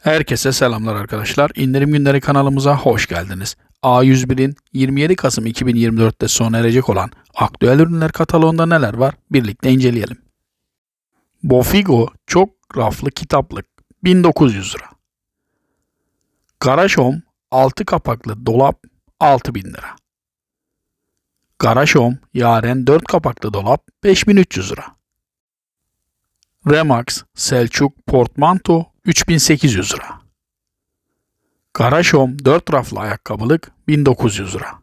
Herkese selamlar arkadaşlar. İndirim Günleri kanalımıza hoş geldiniz. A101'in 27 Kasım 2024'te sona erecek olan aktüel ürünler kataloğunda neler var birlikte inceleyelim. Bofigo çok raflı kitaplık 1900 lira. Garaj Home 6 kapaklı dolap 6000 lira. Garaj Yaren 4 kapaklı dolap 5300 lira. Remax Selçuk Portmanto 3800 lira. Garaj Home 4 raflı ayakkabılık 1900 lira.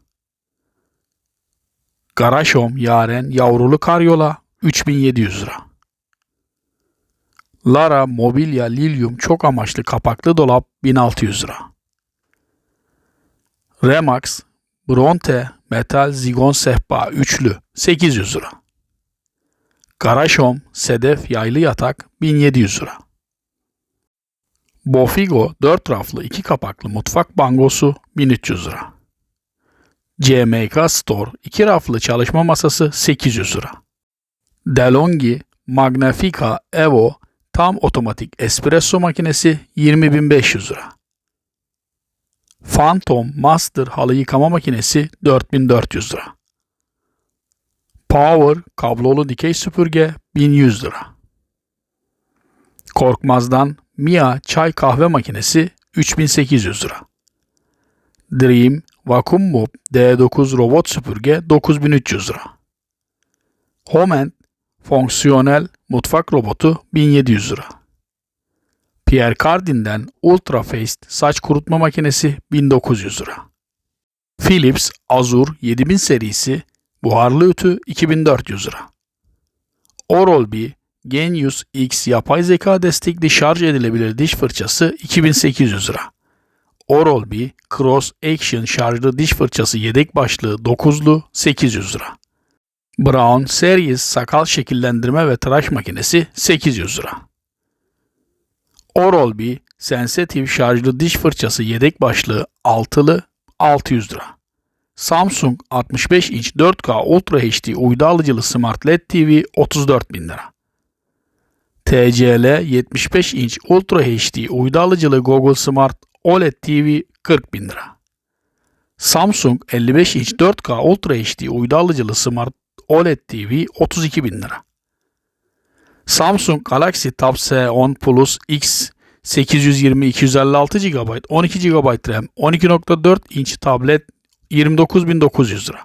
Garaj Home Yaren yavrulu karyola 3700 lira. Lara Mobilya Lilium çok amaçlı kapaklı dolap 1600 lira. Remax Bronte Metal Zigon Sehpa üçlü 800 lira. Garaj Home Sedef Yaylı Yatak 1700 lira. Bofigo 4 raflı 2 kapaklı mutfak bangosu 1300 lira. CMK Store 2 raflı çalışma masası 800 lira. DeLonghi Magnifica Evo tam otomatik espresso makinesi 20.500 lira. Phantom Master halı yıkama makinesi 4400 lira. Power kablolu dikey süpürge 1100 lira. Korkmaz'dan Mia çay kahve makinesi 3800 lira. Dream Vacuum Mop D9 robot süpürge 9300 lira. Homent fonksiyonel mutfak robotu 1700 lira. Pierre Cardin'den Ultra Faced saç kurutma makinesi 1900 lira. Philips Azur 7000 serisi buharlı ütü 2400 lira. Oral-B Genius X yapay zeka destekli şarj edilebilir diş fırçası 2800 lira. Oral-B Cross Action şarjlı diş fırçası yedek başlığı 9'lu 800 lira. Brown Series sakal şekillendirme ve tıraş makinesi 800 lira. Oral-B Sensitive şarjlı diş fırçası yedek başlığı 6'lı 600 lira. Samsung 65 inç 4K Ultra HD uydu alıcılı Smart LED TV 34 bin lira. TCL 75 inç Ultra HD uydu alıcılı Google Smart OLED TV 40 bin lira. Samsung 55 inç 4K Ultra HD uydu alıcılı Smart OLED TV 32 bin lira. Samsung Galaxy Tab S10 Plus X 820 256 GB 12 GB RAM 12.4 inç tablet 29.900 lira.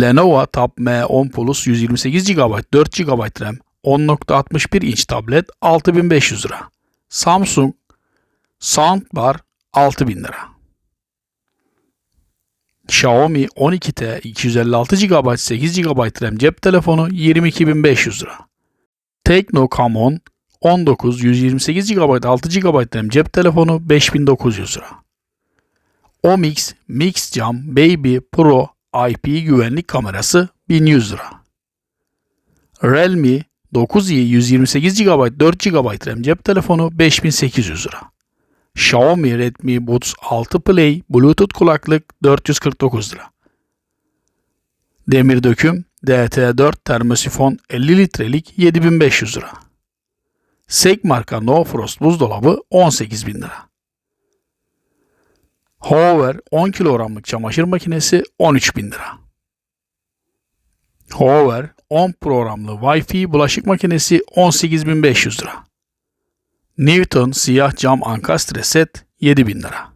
Lenovo Tab M10 Plus 128 GB 4 GB RAM 10.61 inç tablet 6500 lira. Samsung Soundbar 6000 lira. Xiaomi 12T 256 GB 8 GB RAM cep telefonu 22500 lira. Tecno Camon 19 128 GB 6 GB RAM cep telefonu 5900 lira. Omix Mix Cam Baby Pro IP güvenlik kamerası 1100 lira. Realme 9i 128 GB 4 GB RAM cep telefonu 5800 lira. Xiaomi Redmi Buds 6 Play Bluetooth kulaklık 449 lira. Demir döküm DT4 termosifon 50 litrelik 7500 lira. Sek marka No Frost buzdolabı 18 bin lira. Hoover 10 kilogramlık çamaşır makinesi 13 bin lira. Hoover 10 programlı Wi-Fi bulaşık makinesi 18.500 lira. Newton siyah cam ankastre set 7000 lira.